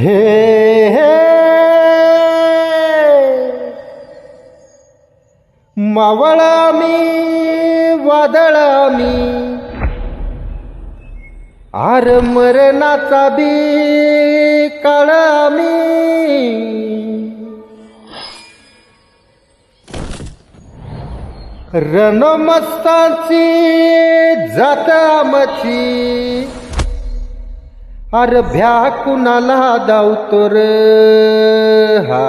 हे हे. मावळ मी वादळ मी आर मरणाचा बी काळ मी रणमस्ताची जाता मची अर भ्या कुणाला दावतो र हा.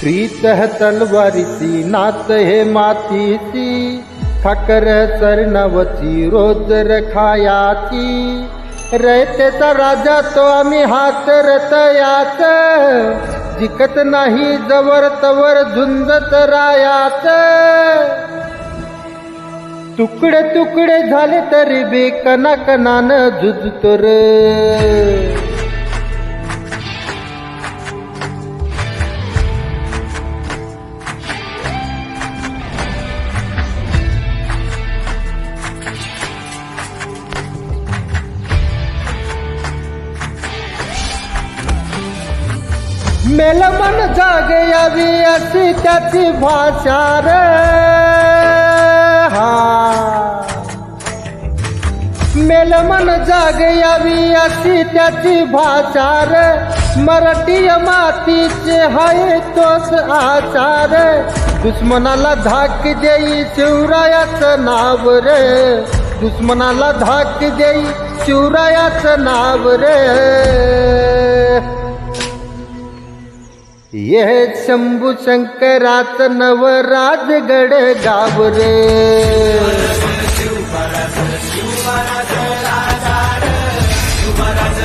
प्रीत तलवारीची नात हे मातीची खकर चरणावची रोज रखायाची रयतेचा राजा तो आम्ही हात रतयाच जिकत नाही जवर तवर झुंजत रायाच तुकडे तुकडे झाले तरी बी कना कनान झुजतो रे. मेल मन जाग यावी अशी त्याची भाषा रे. मन जाग यावी अशी त्याची भाचार. मराठी मातीचे हाय तोच आचार. दुश्मनाला धाक देई शिवरायाचं नाव रे. दुश्मनाला धाक देई शिवरायाचं नाव रे. ये शंभू शंकराच नवराजगड गाव रे.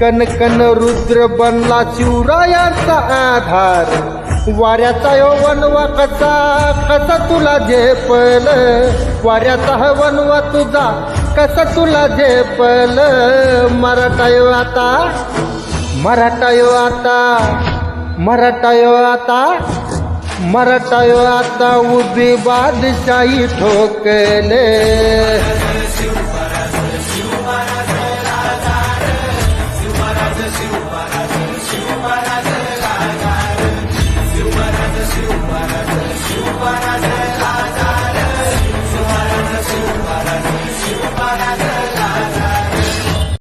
कन कन रुद्र बनला शिवरायांचा आधार. वाऱ्याचा हो यो वनवा कसा कसा तुला झेपल? वाऱ्याचा हो हा वनवा तुझा कसा तुला झेपल? मराठा यो आता मराठा यो आता मराठा यो आता मराठा यो आता उभी बादशाही ठोकले.